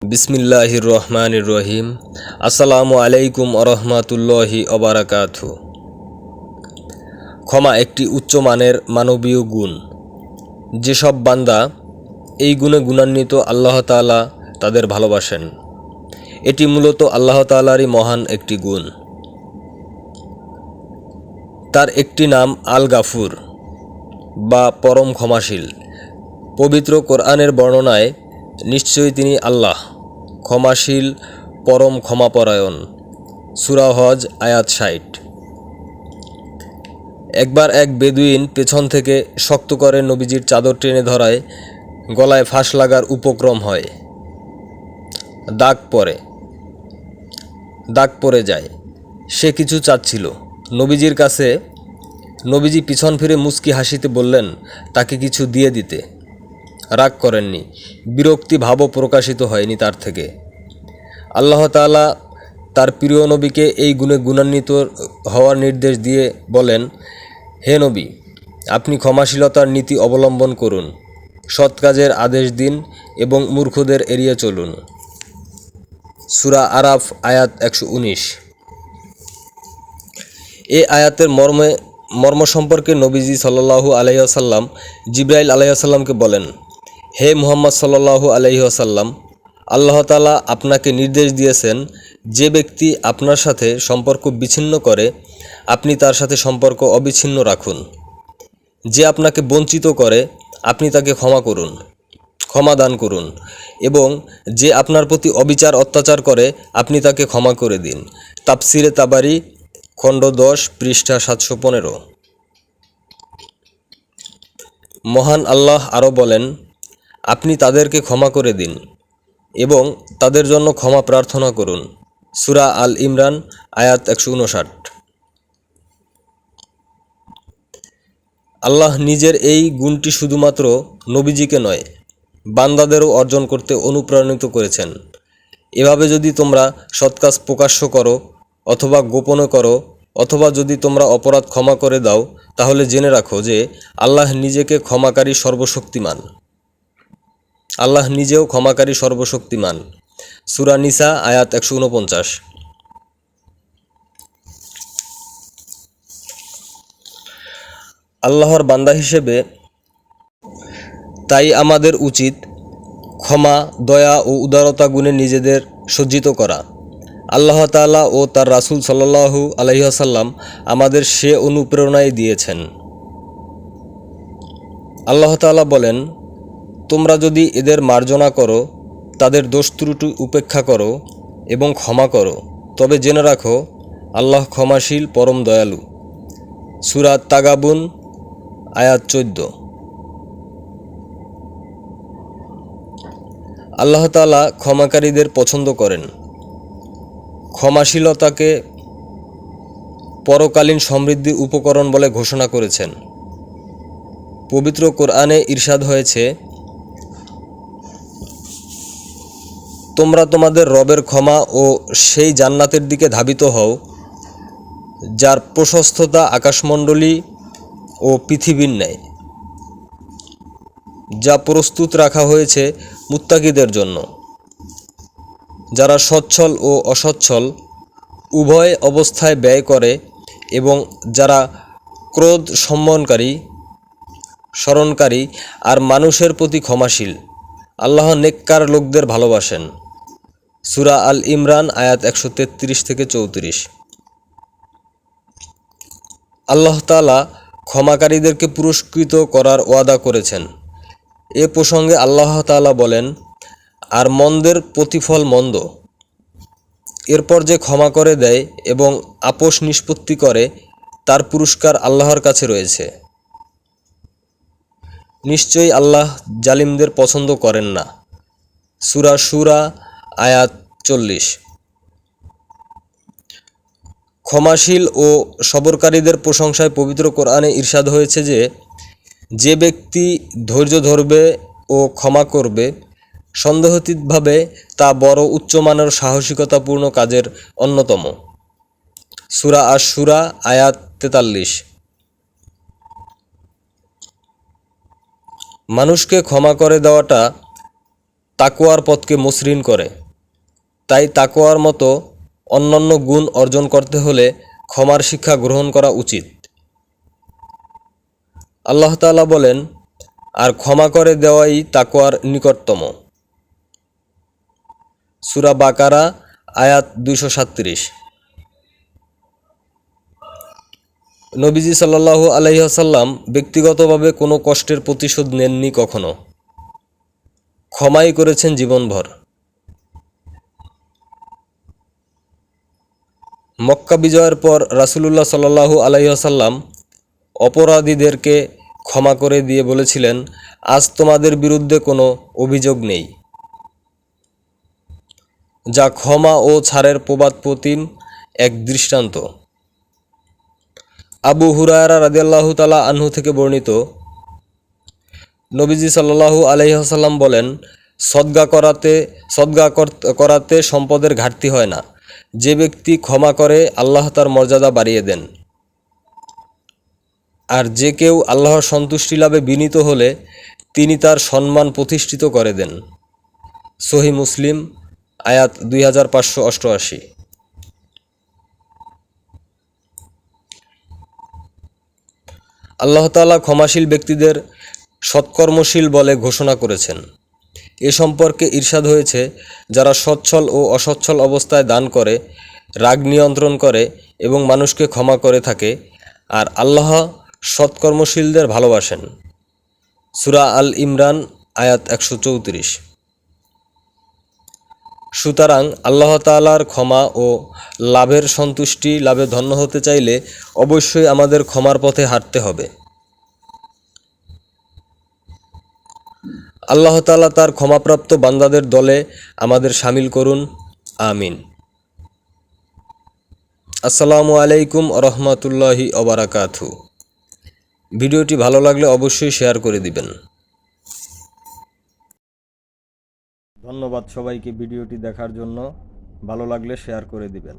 বিসমিল্লাহির রহমানির রহিম আসসালামু আলাইকুম আরহামাতুল্লাহি অবারাকাতু ক্ষমা একটি উচ্চমানের মানবীয় গুণ। যেসব বান্দা এই গুণে গুণান্বিত আল্লাহ তাআলা তাদের ভালোবাসেন, এটি মূলত আল্লাহ তাআলারই মহান একটি গুণ। তার একটি নাম আল গাফুর বা পরম ক্ষমাশীল। পবিত্র কোরআনের বর্ণনায় নিশ্চয়ই তিনি আল্লাহ। ক্ষমাশীল পরম ক্ষমাপরায়ণ। সূরা হজ আয়াত ষাট। একবার এক বেদুইন পেছন থেকে শক্ত করে নবীজির চাদর টেনে ধরায় গলায় ফাঁস লাগার উপক্রম হয়। দাগ পড়ে। দাগ পড়ে যায়। সে কিছু চাচ্ছিল। নবীজির কাছে, নবীজি পিছন ফিরে মুচকি হাসিতে বললেন, তাকে কিছু দিয়ে দিতে। রাগ করেননি, বিরক্তি ভাবও প্রকাশিত হয়নি তার থেকে। আল্লাহ তাআলা তার প্রিয় নবীকে এই গুণে গুণান্বিত হওয়ার নির্দেশ দিয়ে বলেন, হে নবী, আপনি ক্ষমাশীলতার নীতি অবলম্বন করুন, সৎ কাজের আদেশ দিন এবং মূর্খদের এড়িয়ে চলুন। সুরা আরাফ, আয়াত একশো উনিশ। এ আয়াতের মর্মে, মর্ম সম্পর্কে নবীজি সাল্লাল্লাহু আলাইসাল্লাম জিব্রাইল আলাইসাল্লামকে বলেন হে মুহাম্মদ সাল্লাল্লাহু আলাইসাল্লাম আল্লাহ তালা আপনাকে নির্দেশ দিয়েছেন যে ব্যক্তি আপনার সাথে সম্পর্ক বিচ্ছিন্ন করে, আপনি তার সাথে সম্পর্ক অবিচ্ছিন্ন রাখুন। যে আপনাকে বঞ্চিত করে, আপনি তাকে ক্ষমা করুন, ক্ষমা দান করুন এবং যে আপনার প্রতি অবিচার অত্যাচার করে, আপনি তাকে ক্ষমা করে দিন। তাপসিরে তাবারি, খণ্ড দশ, পৃষ্ঠা সাতশো পনেরো। মহান আল্লাহ আরও বলেন আপনি তাদেরকে ক্ষমা করে দিন এবং তাদের জন্য ক্ষমা প্রার্থনা করুন। সুরা আল ইমরান, আয়াত একশো উনষাট আল্লাহ নিজের এই গুণটি শুধুমাত্র নবীজিকে নয়, বান্দাদেরও অর্জন করতে অনুপ্রাণিত করেছেন। এভাবে যদি তোমরা সৎকাজ প্রকাশ্য করো অথবা গোপনে করো, অথবা যদি তোমরা অপরাধ ক্ষমা করে দাও, তাহলে জেনে রাখো যে আল্লাহ নিজেকে ক্ষমাকারী সর্বশক্তিমান। আল্লাহ নিজেও ক্ষমাকারী সর্বশক্তিমান। সুরা নিসা, আয়াত একশো উনপঞ্চাশ আল্লাহর বান্দা হিসেবে তাই আমাদের উচিত ক্ষমা, দয়া ও উদারতা গুণে নিজেদের সজ্জিত করা। আল্লাহ তাআলা ও তার রাসূল সাল্লাল্লাহু আলাইসাল্লাম আমাদের সে অনুপ্রেরণাই দিয়েছেন। আল্লাহ তাআলা বলেন তোমরা যদি এদের মার্জনা করো, তাদের দোষ ত্রুটি উপেক্ষা করো এবং ক্ষমা করো। তবে জেনে রাখো, আল্লাহ ক্ষমাশীল, পরম দয়ালু। সুরাত তাগাবুন, আয়াত চোদ্দ। আল্লাহ তাআলা ক্ষমাকারীদের পছন্দ করেন। ক্ষমাশীলতাকে পরকালীন সমৃদ্ধি উপকরণ বলে ঘোষণা করেছেন। পবিত্র কোরআনে ঈর্ষাদ হয়েছে তোমরা তোমাদের রবের ক্ষমা ও সেই জান্নাতের দিকে ধাবিত হও, যার প্রশস্ততা আকাশমণ্ডলী ও পৃথিবীর ন্যায়, যা প্রস্তুত রাখা হয়েছে মুত্তাকিদের জন্য। যারা সচ্ছল ও অসচ্ছল, উভয় অবস্থায় ব্যয় করে এবং যারা ক্রোধ সম্মানকারী স্মরণকারী আর মানুষের প্রতি ক্ষমাশীল, আল্লাহ নেককার লোকদের ভালোবাসেন। সুরা আল ইমরান, আয়াত একশো তেত্রিশ থেকে চৌত্রিশ। আল্লাহ তালা ক্ষমাকারীদেরকে পুরস্কৃত করার ওয়াদা করেছেন। এ প্রসঙ্গে আল্লাহ তাআলা বলেন, আর মন্দের প্রতিফল মন্দ। এরপর যে ক্ষমা করে দেয় এবং আপোষ নিষ্পত্তি করে, তার পুরস্কার আল্লাহর কাছে রয়েছে। নিশ্চয়ই আল্লাহ জালিমদের পছন্দ করেন না। সুরা সুরা আয়াত চল্লিশ। ক্ষমাশীল ও সবরকারীদের প্রশংসায় পবিত্র কোরআনে ঈর্ষাদ হয়েছে যে যে ব্যক্তি ধৈর্য ধরবে ও ক্ষমা করবে, সন্দেহতীতভাবে তা বড় উচ্চমানের সাহসিকতাপূর্ণ কাজের অন্যতম। সুরা আর সুরা আয়াত তেতাল্লিশ। মানুষকে ক্ষমা করে দেওয়াটা তাকোয়ার পথকে মসৃণ করে। তাই তাকোয়ার মতো অন্যান্য গুণ অর্জন করতে হলে ক্ষমার শিক্ষা গ্রহণ করা উচিত। আল্লাহ তাআলা বলেন, আর ক্ষমা করে দেওয়াই তাকোয়ার নিকটতম। সুরা বাকারা, আয়াত দুইশো সাতত্রিশ। নবীজি সাল্লাল্লাহু আলাইহাসাল্লাম ব্যক্তিগতভাবে কোনো কষ্টের প্রতিশোধ নেননি কখনো। ক্ষমাই করেছেন জীবনভর। মক্কা বিজয়ের পর রাসূলুল্লাহ সাল্লাহু আলাইহাসাল্লাম অপরাধীদেরকে ক্ষমা করে দিয়ে বলেছিলেন, আজ তোমাদের বিরুদ্ধে কোনো অভিযোগ নেই। যা ক্ষমা ও ছাড়ের প্রবাদ প্রতিম এক দৃষ্টান্ত। আবু হুরায়রা রাদিয়াল্লাহু তালা আনহু থেকে বর্ণিত, নবীজি সাল্লাল্লাহু আলাইহাসাল্লাম বলেন, সদ্গা করাতে সদ্গা করাতে সম্পদের ঘাটতি হয় না। যে ব্যক্তি ক্ষমা করে, আল্লাহ তার মর্যাদা বাড়িয়ে দেন। আর যে কেউ আল্লাহর সন্তুষ্টি লাভে বিনীত হলে, তিনি তার সম্মান প্রতিষ্ঠিত করে দেন। সহি মুসলিম, আয়াত দুই হাজার পাঁচশো অষ্টআশি। আল্লাহ তাআলা ক্ষমাশীল ব্যক্তিদের সৎকর্মশীল বলে ঘোষণা করেছেন। এ সম্পর্কে ঈর্ষাদ হয়েছে, যারা সচ্ছল ও অসচ্ছল অবস্থায় দান করে, রাগ নিয়ন্ত্রণ করে এবং মানুষকে ক্ষমা করে থাকে, আর আল্লাহ সৎকর্মশীলদের ভালোবাসেন। সুরা আল ইমরান, আয়াত একশো চৌত্রিশ। সুতরাং আল্লাহ তাআলার ক্ষমা ও লাভের সন্তুষ্টি লাভে ধন্য হতে চাইলে অবশ্যই আমাদের ক্ষমার পথে হাঁটতে হবে। আল্লাহ তাআলা তার ক্ষমাপ্রাপ্ত বান্দাদের দলে আমাদের সামিল করুন। আমিন। আসসালামু আলাইকুম রহমতুল্লাহি অবরাকাথু ভিডিওটি ভালো লাগলে অবশ্যই শেয়ার করে দিবেন। ধন্যবাদ সবাইকে ভিডিওটি দেখার জন্য। ভালো লাগলে শেয়ার করে দিবেন।